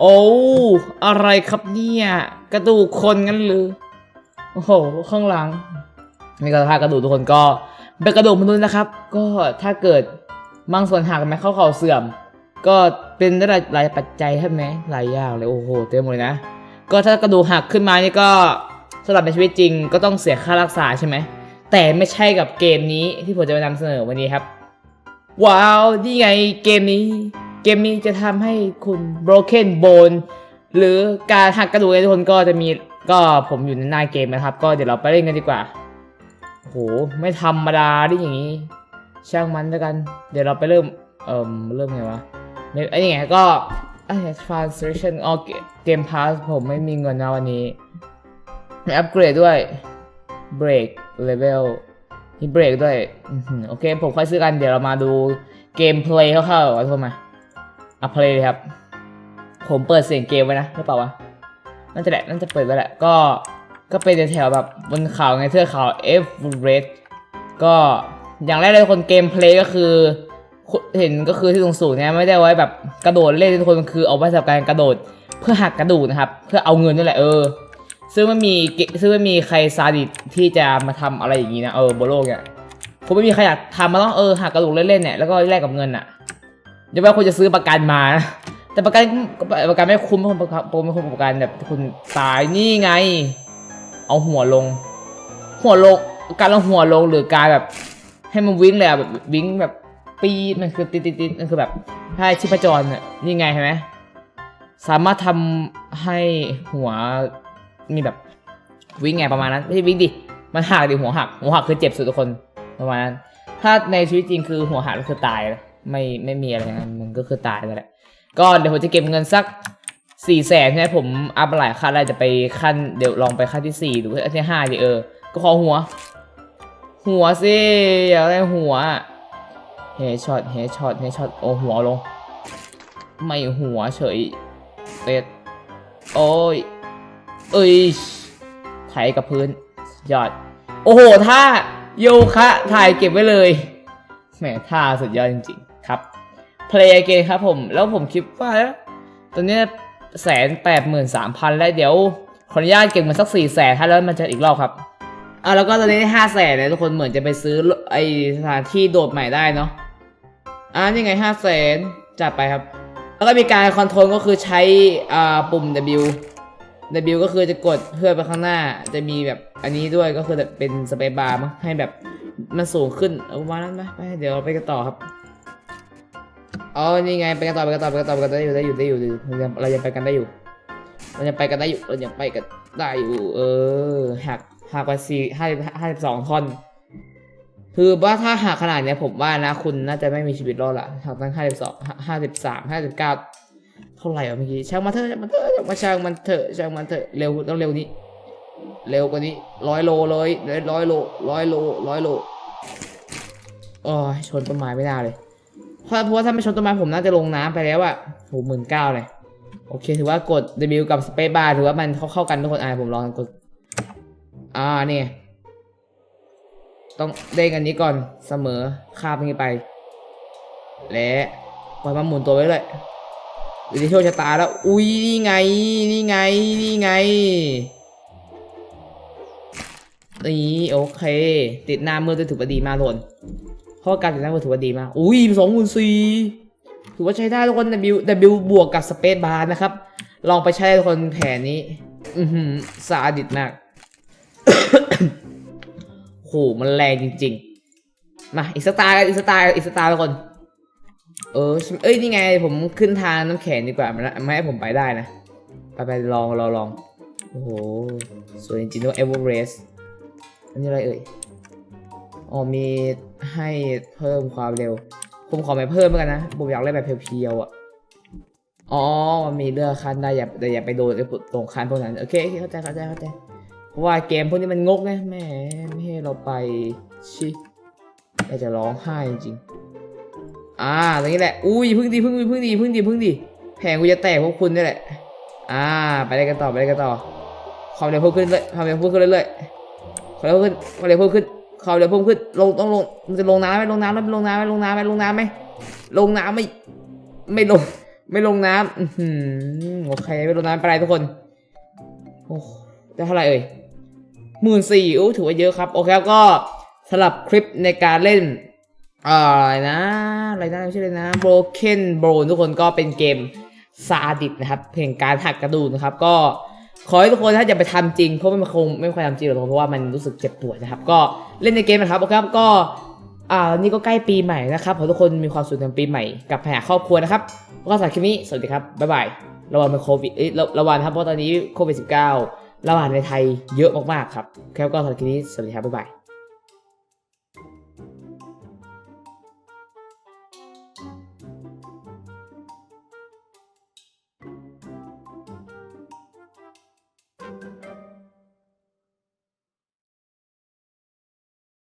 โอ้อะไรครับเนี่ย กระดูกคนงั้นหรือ โอ้โห ข้างหลังนี่ก็สภาพกระดูกทุกคนก็เป็นกระดูกมนุษย์นะครับ ก็ถ้าเกิดบางส่วนหักไหมเข้าเข่าเสื่อม ก็เป็นได้หลายหลายปัจจัยใช่ไหมหลายอย่างเลยโอ้โหเต็มหมดเลยนะ ก็ถ้ากระดูกหักขึ้นมานี่ก็สำหรับในชีวิตจริงก็ต้องเสียค่ารักษาใช่ไหมแต่ไม่ใช่กับเกมนี้ที่ผมจะมานำเสนอวันนี้ครับ ว้าว นี่ไงเกมนี้ เกมนี้จะทำให้คุณ broken bone หรือการหักกระดูกในทุกคนก็จะมีก็ผมอยู่ในหน้าเกมนะครับ ก็เดี๋ยวเราไปเล่นกันดีกว่าโหไม่ธรรมดาดิอย่างนี้ ช่างมันแล้วกัน เดี๋ยวเราไปเริ่ม เอ่มเริ่มไงวะไม่ไอ้นี่ไงก็ไอ้ translation อ๋อเกมพาสผมไม่มีเงินนะวันนี้ไม่อัปเกรดด้วย break level มี break ด้วย โอเค ผมค่อยซื้อกัน เดี๋ยวเรามาดูเกม play คร่าวๆก่อนทุกคนมา อะ play เลยครับ ผมเปิดเสียงเกมไว้นะหรือเปล่าวะนั่นจะแหละนั่นจะเปิดไว้แหละก็ก็เป็นแถวๆแบบบนเขาไงเทือกเขา F r e d ก็อย่างแรกเลยคนเกมเพลย์ก็คือเห็นก็คือที่สูงเนี่ยไม่ได้ไว้แบบกระโดดเล่นทุกคนมันคือเอาไว้สำหรับการกระโดดเพื่อหักกระดูกนะครับ เพื่อเอาเงินนี่แหละเออ ซึ่งไม่มีซึ่งไม่มีใครซาดิสที่จะมาทำอะไรอย่างนี้นะเออบนโลกเนี่ยผมไม่มีใครอยากทำมาต้องเออหักกระดูกเล่นๆเนี่ยแล้วก็แลกกับเงินอะ อย่าว่าคุณจะซื้อประกันมานะแต่ประกันประกันไม่คุ้มคนประกันไม่คุ้มประกันแบบคุณตายนี่ไง เอาหัวลง หัวลงการเอาหัวลงหรือการแบบ ให้มันวิ่งเลยอะแบบวิ่งแบบปีดมันคือติดติดติดมันคือแบบให้ชิพจรเนี่ยนี่ไงเห็นไหมสามารถทำให้หัวมีแบบวิ่งไงประมาณนั้นไม่ใช่วิ่งดิมันหักดิหัวหักหัวหักคือเจ็บสุดทุกคนประมาณนั้นถ้าในชีวิตจริงคือหัวหักก็คือตายแล้ว ไม่ไม่มีอะไรงนั้นมันก็คือตายแล้วแหละ ก็เดี๋ยวผมจะเก็บเงินสักสี่แสนใช่ไหมผมอัพหลายขั้นแล้วจะไปขั้นเดี๋ยวลองไปขั้นที่สี่หรือขั้นที่ห้าดิเออ ก็ขอหัว หัวสิอยากได้หัวเฮช็อตเฮช็อตเฮช็อตโอ้หัวลง ไม่หัวเฉยเป็ดโอ้ยเอ้ยไถกับพื้นยอด โอ้โหท่าโยคะถ่ายเก็บไว้เลยแหมท่าสุดยอดจริงๆ ครับ play again ครับผม แล้วผมคิดว่าตัวนี้แสนแปดหมื่นสามพันแล้วเดี๋ยวขออนุญาตเก็บมันสักสี่แสนถ้าแล้วมันจะอีกรอบครับอะแล้วก็ตอนนี้ห้าแสนเนี่ยทุกคนเหมือนจะไปซื้อไอสถานที่โดดใหม่ได้เนาะอะนี่ไงห้าแสนจัดไปครับ แล้วก็มีการคอนโทรลก็คือใช้อ่าปุ่ม W W ก็คือจะกดเพื่อไปข้างหน้า จะมีแบบอันนี้ด้วยก็คือแบบเป็นสเปซบาร์มั้งให้แบบมันสูงขึ้นเอามานั้นไหมไปเดี๋ยวเราไปกันต่อครับ อ๋อนี่ไงไปกันต่อไปกันต่อไปกันต่อไปกันได้อยู่ได้อยู่ได้อยู่ได้อยู่เรายังเรายังไปกันได้อยู่ เรายังไปกันได้อยู่เรายังไปกันได้อยู่ เออหักหักไปสี่ห้าห้าสิบสองท่อนคือว่าถ้าหักขนาดเนี้ยผมว่านะคุณน่าจะไม่มีชีวิตรอดละหักตั้งห้าสิบสองห้าสิบสามห้าสิบเก้าเท่าไหร่วะเมื่อกี้ช่างมันเถอะช่างมันเถอะมาช่างมันเถอะช่างมันเถอะเร็วต้องเร็วนี้ เร็วกว่านี้ร้อยโลเลยร้อยโลร้อยโลร้อยโลโอ้ยชนต้นไม้ไม่ได้เลย เพราะพราะว่าถ้าไม่ชนต้นไม้ผมน่าจะลงน้ำไปแล้วอะโหหมื่นเก้าเลย โอเค ถือว่ากด W กับ Space Bar ถือว่ามันเข้าเข้ากันทุกคนอ่าผมลองกด อ่านี่ไงต้องเด้งอันนี้ก่อนเสมอคาบนี้ไป และปล่อยมันหมุนตัวไว้เลยดูที่โชคชะตาแล้ว อุ้ยนี่ไง นี่ไง นี่ไง นี่โอเค ติดหน้ามือถือว่าดีมากทุกคน เพราะการติดหน้ามือถือว่าดีมาก อุ้ยสองหมื่นสี่ถือว่าใช้ได้ทุกคน W W บวกกับสเปซบาร์นะครับ ลองไปใช้ทุกคนแผนนี้ อือหือสาดิตมากโหมันแรงจริง ๆ มาอีกสตาร์อีกสตาร์อีกสตาร์ทุกคน เออเอ้ยนี่ไง ผมขึ้นทางน้ำแข็งดีกว่ามันไม่ให้ผมไปได้นะ ไปไปลองลองลองโอ้โหสวยจริงๆด้วยเอเวอเรสต์อันนี้อะไรเอ่ย อ๋อมีให้เพิ่มความเร็ว ผมขอไม่เพิ่มแล้วกันนะ ผมอยากเล่นแบบเพียวๆอะ อ๋อ มีเลือกคันได้อย่าแต่อย่าไปโดนตรงคันพวกนั้น โอเคโอเข้าใจเข้าใจเข้าใจ เพราะว่าเกมพวกนี้มันงกไงแม่ไม่ให้เราไปชิอยากจะร้องไห้จริงๆอ่าตรงนี้แหละ อุ้ยพึ่งดีพึ่งดีพึ่งดีพึ่งดีพึ่งดี แผงกูจะแตกพวกคุณนี่แหละ อ่า ไปได้กันต่อไปได้กันต่อ ความเร็วเพิ่มขึ้นเลยความเร็วเพิ่มขึ้นเรื่อยๆความเร็วเพิ่มขึ้นความเร็วเพิ่มขึ้น ความเร็วเพิ่มขึ้นลงต้องลงมันจะลงน้ำไหมลงน้ำไหมลงน้ำไหมลงน้ำไหมลงน้ำไหมลงน้ำไม่ ไม่ลง ไม่ลงน้ำอื้อหือโอเคไม่ลงน้ำไม่เป็นไรทุกคนโอ้ได้เท่าไหร่เอ่ยหมื่นสี่อู้ถือว่าเยอะครับ โอเคครับก็สำหรับคลิปในการเล่นอ่าอะไรนะอะไรนะไม่ใช่เลยนะ Broken Bone ทุกคนก็เป็นเกมซาดิสนะครับ เพลงการหักกระดูกนะครับก็ ขอให้ทุกคนถ้าจะไปทำจริงเพราะมันคงไม่ค่อยทำจริงหรอกเพราะว่ามันรู้สึกเจ็บปวดนะครับ ก็เล่นในเกมนะครับโอเคครับก็อ่านี่ก็ใกล้ปีใหม่นะครับขอทุกคนมีความสุขในปีใหม่กับแผ่ครอบครัวนะครับก็สำหรับคลิปนี้สวัสดีครับบ๊ายบายระวังเป็นโควิดเอ้ยระระวังครับเพราะตอนนี้โควิด -19 ระบาดในไทยเยอะมากๆครับแค่ก็สำหรับคลิปนี้สวัสดีครับบ๊ายบาย